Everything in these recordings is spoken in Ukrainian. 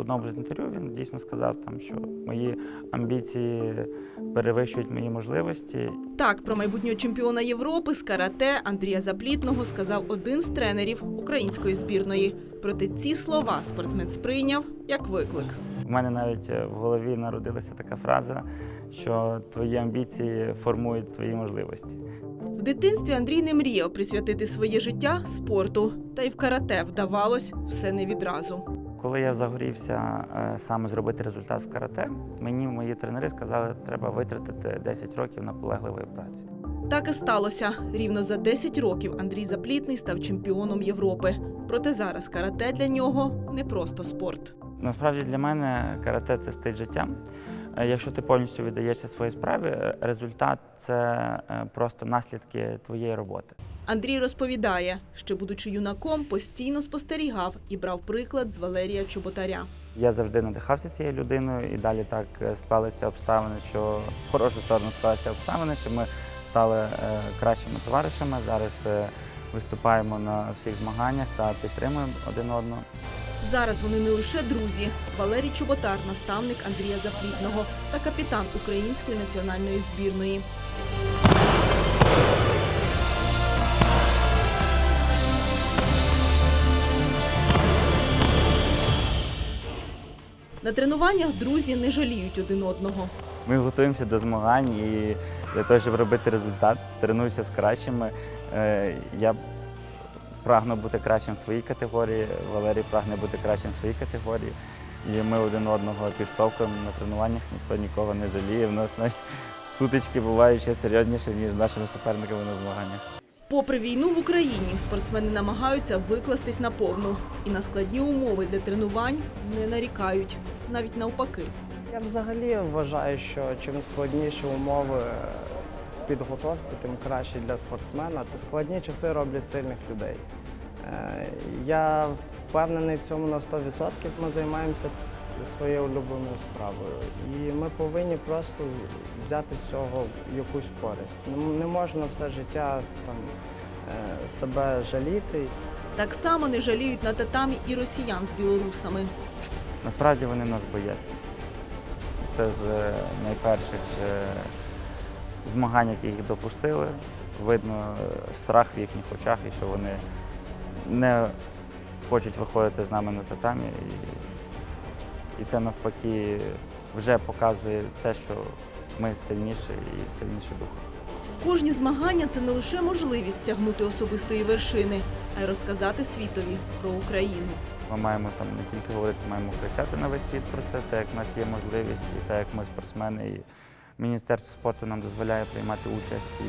одному з інтерв'ю він дійсно сказав, там, що мої амбіції перевищують мої можливості. Так, про майбутнього чемпіона Європи з карате Андрія Заплітного сказав один з тренерів української збірної. Проте ці слова спортсмен сприйняв як виклик. У мене навіть е, в голові народилася така фраза, що твої амбіції формують твої можливості. В дитинстві Андрій не мріяв присвятити своє життя спорту, та й в карате вдавалось все не відразу. Коли я загорівся е, саме зробити результат в карате, мені мої тренери сказали, що треба витратити 10 років наполегливої праці. Так і сталося. Рівно за 10 років Андрій Заплітний став чемпіоном Європи. Проте зараз карате для нього не просто спорт. Насправді для мене карате це стиль життя. Е, Якщо ти повністю віддаєшся своїй справі, е, результат це е, просто наслідки твоєї роботи. Андрій розповідає, що, будучи юнаком, постійно спостерігав і брав приклад з Валерія Чоботаря. Я завжди надихався цією людиною, і далі так склалися обставини, що в хорошу сторону склалися обставини, що ми стали кращими товаришами. Зараз виступаємо на всіх змаганнях та підтримуємо один одного. Зараз вони не лише друзі. Валерій Чоботар, наставник Андрія Заплітного та капітан української національної збірної. На тренуваннях друзі не жаліють один одного. Ми готуємося до змагань і для того, щоб робити результат, тренуюся з кращими. Е, Я прагну бути кращим в своїй категорії, Валерій прагне бути кращим в своїй категорії. І ми один одного підштовхуємо на тренуваннях, ніхто нікого не жаліє. У нас навіть сутички бувають ще серйозніші, ніж нашими суперниками на змаганнях. Попри війну в Україні, спортсмени намагаються викластись на повну і на складні умови для тренувань не нарікають, навіть навпаки. Я взагалі вважаю, що чим складніші умови підготовці, тим краще для спортсмена. Та складні часи роблять сильних людей. Е, Я впевнений в цьому на 100%. Ми займаємося своєю улюбленою справою. І ми повинні просто взяти з цього якусь користь. Не- можна все життя там, е, себе жаліти. Так само не жаліють на татамі і росіян з білорусами. Насправді вони нас бояться. Це з е, найперших змагань, які їх допустили. Видно е, страх в їхніх очах і що вони не хочуть виходити з нами на татамі. І, і це навпаки вже показує те, що ми сильніші і сильніші духом. Кожні змагання це не лише можливість сягнути особистої вершини, а й розказати світові про Україну. Ми маємо там не тільки говорити, маємо кричати на весь світ про це, так як в нас є можливість, і так як ми спортсмени. І Міністерство спорту нам дозволяє приймати участь і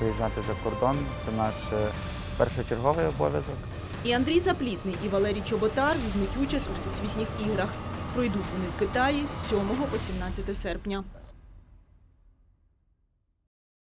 виїжджати за кордон. Це наш е, першочерговий обов'язок. І Андрій Заплітний, і Валерій Чоботар візьмуть участь у всесвітніх іграх. Пройдуть вони в Китаї з 7 по 17 серпня.